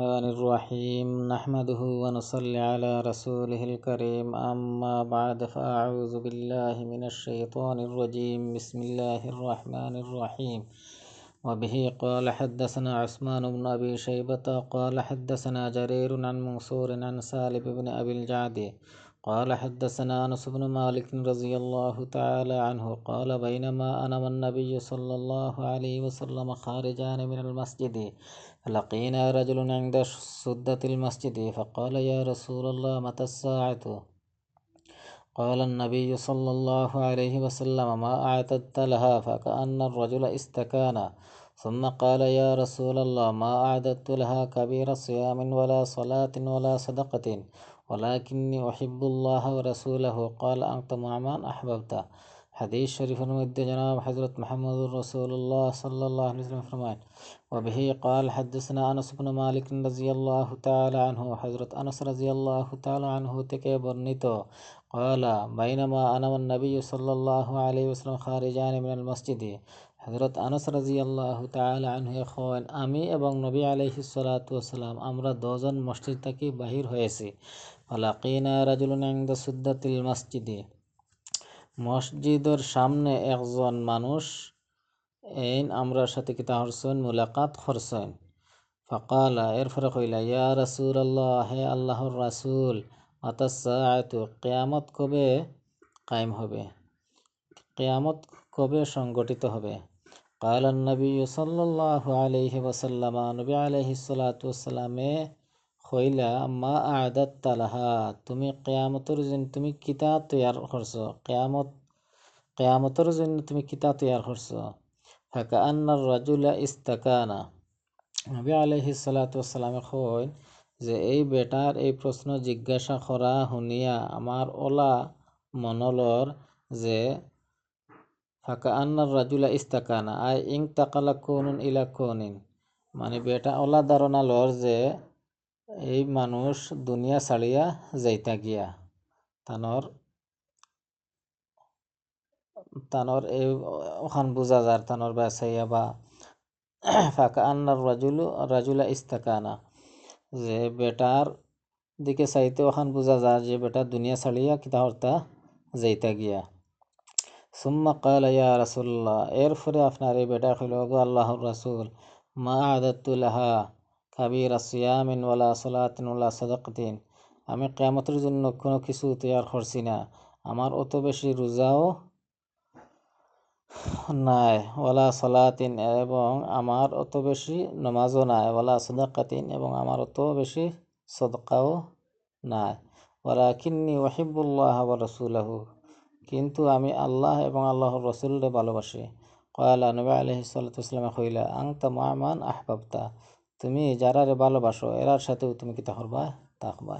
الرحمن الرحيم. نحمده ونصلي على رسوله الكريم. أما بعد فأعوذ بالله من الشيطان الرجيم. بسم الله الرحمن الرحيم. وبه قال حدثنا عثمان بن أبي شيبة قال حدثنا جرير عن منصور عن سالم بن أبي الجعد قال حدثنا أنس بن مالك رضي الله تعالى عنه قال بينما أنا والنبي صلى الله عليه وسلم خارجان من المسجد لقينا رجل عند سدة المسجد فقال يا رسول الله متى الساعة؟ قال النبي صلى الله عليه وسلم ما أعتدت لها فكأن الرجل استكان ثم قال يا رسول الله ما أعددت لها كبير صيام ولا صلاة ولا صدقة ولكني أحب الله ورسوله. قال أنت معمان أحببته حديث شريف المد جناب حضرة محمد رسول الله صلى الله عليه وسلم فرمائن وبه قال حدثنا أنس بن مالك رضي الله تعالى عنه. حضرة أنس رضي الله تعالى عنه تكي برنتو قال بينما أنا والنبي صلى الله عليه وسلم خارجان من المسجد. হজরত আনস রাজি আল্লাহ আনহু এখন আমি এবং নবী আলহি সালাতাম আমরা দজন মসজিদ থেকে বাহির হয়েছি। ফালাকিনা রাজুলুন সুদ্দাতিল মসজিদে। মসজিদের সামনে একজন মানুষ এইন আমরার সাথে কিতা হরসেন, মুলাকাত হরসেন। ফকালা এরপরে কইলা, ইয়া রাসুল আল্লাহ হে আল্লাহর রাসুল মাতাসায়তু কেয়ামত কবে কায়েম হবে? কেয়ামত কবে সংগঠিত হবে قال النبي صلى الله عليه وسلم নবী আলাইহি সাল্লাতু ওয়াসালামে কইলা মা আদাত লাহা তুমি কিয়ামতের জন্য তুমি কিতা তৈয়ার করছো কিয়ামত কিয়ামতের জন্য তুমি কিতা তৈয়ার করছো ফাকা আন্নার রাজুলা ইস্তাকানা নবী আলাইহি সাল্লাতু ওয়াসালামে কই যে এই বেটার এই প্রশ্ন জিজ্ঞাসা করা শুনিয়া আমার ওলা মনলর যে ফাঁকা রাজুলা ইস্তাকানা আই ইং তাকালা কোনুন ইলা কোনিন মানে বেটা ওলা ধারণা লর যে এই মানুষ দুনিয়া ছাড়িয়া যাইতা গিয়া তানর তানর এই ওখান বুঝা যার তানর বেসাইয়া বা ফাঁকা আন্নার রাজুলু রাজুলা ইস্তাকানা যে বেটার দিকে চাইতে ওখান বুঝা যায় যে বেটা দুনিয়া ছাড়িয়া কিতা হর্তা যাইতা গিয়া সুম্মা কাল ইয়া রাসুল্লাহ এরপরে আপনার এই বেটা হইল গো আল্লাহর রাসুল মা আদাতুল্লাহা কাবির আসিয়ামিন ওয়ালা সলাতিন ওয়ালা সদকতিন আমি কেয়ামতের জন্য কোনো কিছু তৈয়ার করছি না। আমার অত বেশি রোজাও নাই, ওয়ালা সলাতিন এবং আমার অত বেশি নমাজও নাই, ওয়ালা সদাকাতিন এবং আমার অত বেশি সদকাও নাই। ওয়ালা কিন্নি ওয়াহিবুল্লাহ রসুলাহু। কিন্তু আমি আল্লাহ এবং আল্লাহর রসুলরে ভালোবাসি। কয়ালা নবী আলহি সাল্লাতামে কইলা আং মামান আহবাবতা, তুমি যারারে ভালোবাসো এরার সাথেও তুমি কি তাহরবা? তাকবা